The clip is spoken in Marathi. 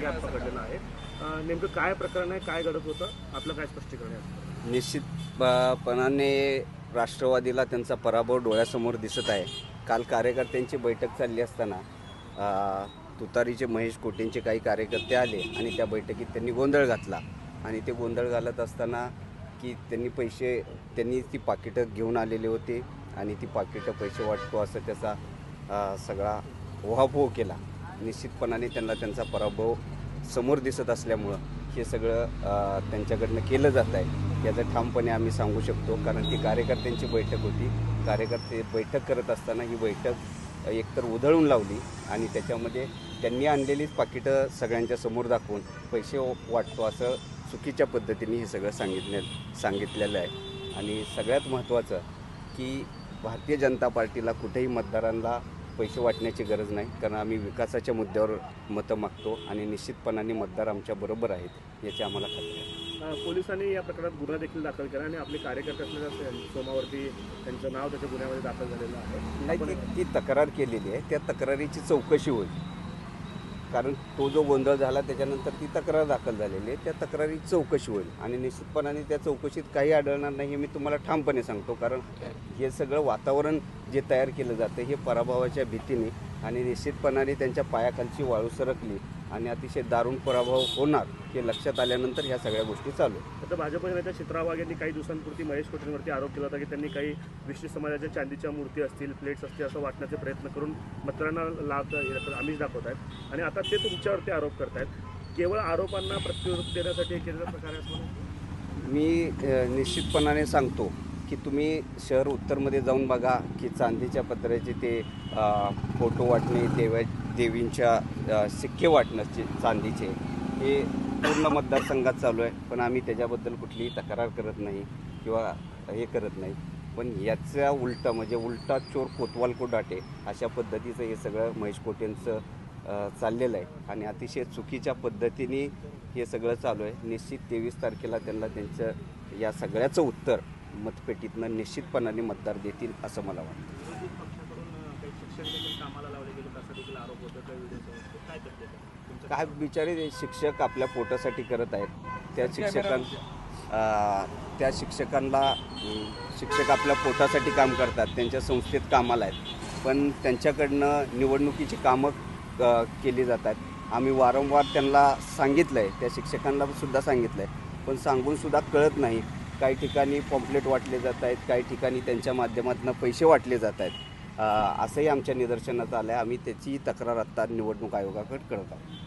जागेत पकडलेला आहे. नेमकं काय प्रकरण आहे काय घडत होतं आपलं काय स्पष्टीकरण आहे? निश्चितपणाने राष्ट्रवादीला त्यांचा पराभव डोळ्यासमोर दिसत आहे. काल कार्यकर्त्यांची बैठक चालली असताना तुतारीचे महेश कोटेंचे काही कार्यकर्ते आले आणि त्या बैठकीत त्यांनी गोंधळ घातला. आणि ते गोंधळ घालत असताना की त्यांनी पैसे त्यांनी ती पाकिटं घेऊन आलेले होते आणि ती पाकिटं पैसे वाटतो असं त्याचा सगळा ओहापोह केला. निश्चितपणाने त्यांना त्यांचा पराभव समोर दिसत असल्यामुळं हे सगळं त्यांच्याकडनं केलं जात आहे. याचं ठामपणे आम्ही सांगू शकतो. कारण ती कार्यकर्त्यांची बैठक होती. कार्यकर्ते बैठक करत असताना ही बैठक एकतर उधळून लावली आणि त्याच्यामध्ये त्यांनी आणलेलीच पाकिटं सगळ्यांच्या समोर दाखवून पैसे वाटतो असं चुकीच्या पद्धतीने हे सगळं सांगितले सांगितलेलं आहे. आणि सगळ्यात महत्त्वाचं की भारतीय जनता पार्टीला कुठेही मतदारांना पैसे वाटण्याची गरज नाही कारण आम्ही विकासाच्या मुद्द्यावर मतं मागतो आणि निश्चितपणाने मतदार आमच्या बरोबर आहेत याची आम्हाला खात्री आहे. पोलिसांनी या प्रकरणात गुन्हा देखील दाखल केला आणि आपले कार्यकर्ते असलेल्या सोमावरती त्यांचं नाव त्याच्या गुन्ह्यामध्ये दाखल झालेलं आहे. नाही ती तक्रार केलेली आहे. त्या तक्रारीची चौकशी होईल. कारण तो जो गोंधळ झाला त्याच्यानंतर ती तक्रार दाखल झालेली आहे. त्या तक्रारी चौकशी होईल आणि निश्चितपणाने त्या चौकशीत काही आढळणार नाही हे मी तुम्हाला ठामपणे सांगतो. कारण हे सगळं वातावरण जे तयार केलं जातं हे पराभवाच्या भीतीने आणि निश्चितपणाने त्यांच्या पायाखालची वाळू सरकली. आणि अतिशय दारुण पराभव होणार हे लक्षात आल्यानंतर ह्या सगळ्या गोष्टी चालू आहेत. आता भाजपच्या नेत्या चित्रा वाघ यांनी काही दिवसांपूर्वी महेश कोटेंवरती आरोप केला होता की त्यांनी काही विशिष्ट समाजाच्या चांदीच्या मूर्ती असतील प्लेट्स असतील असं वाटण्याचे प्रयत्न करून मतदारांना लाभ आमिष दाखवत आहेत आणि आता ते तुमच्यावरती आरोप करतायत. केवळ आरोपांना प्रत्युत्तर देण्यासाठी हे केलेला प्रकार आहे मी निश्चितपणाने सांगतो. की तुम्ही शहर उत्तरमध्ये जाऊन बघा की चांदीच्या पत्र्याचे ते फोटो वाटणे देवा देवींच्या सिक्के वाटणं चांदीचे हे पूर्ण मतदारसंघात चालू आहे. पण आम्ही त्याच्याबद्दल कुठलीही तक्रार करत नाही किंवा हे करत नाही. पण याचा उलटा म्हणजे उलटा चोर कोतवाल को डाटे अशा पद्धतीचं हे सगळं महेश कोटेंचं चाललेलं आहे. आणि अतिशय चुकीच्या पद्धतीने हे सगळं चालू आहे. निश्चित तेवीस तारखेला त्यांना त्यांचं या सगळ्याचं उत्तर मतपेटीतनं निश्चितपणाने मतदार देतील असं मला वाटतं. विरोधी पक्षाकडून काही शिक्षक देखील कामाला लावले गेले असा देखील आरोप होतो त्या व्हिडिओ काय बिचारे शिक्षक आपल्या पोटासाठी करत आहेत. त्या शिक्षकां त्या शिक्षकांना शिक्षक आपल्या पोटासाठी काम करतात त्यांच्या संस्थेत कामाला आहेत. पण त्यांच्याकडनं निवडणुकीची कामं केली जातात. आम्ही वारंवार त्यांना सांगितलं आहे त्या शिक्षकांना सुद्धा सांगितलं आहे पण सांगूनसुद्धा कळत नाही. काही ठिकाणी पॉम्पलेट वाटले जात आहेत काही ठिकाणी त्यांच्या माध्यमातून पैसे वाटले जात आहेत. असंही आमच्या निदर्शनात आलं आहे आम्ही त्याची तक्रार आत्ता निवडणूक आयोगाकडे करत आहोत.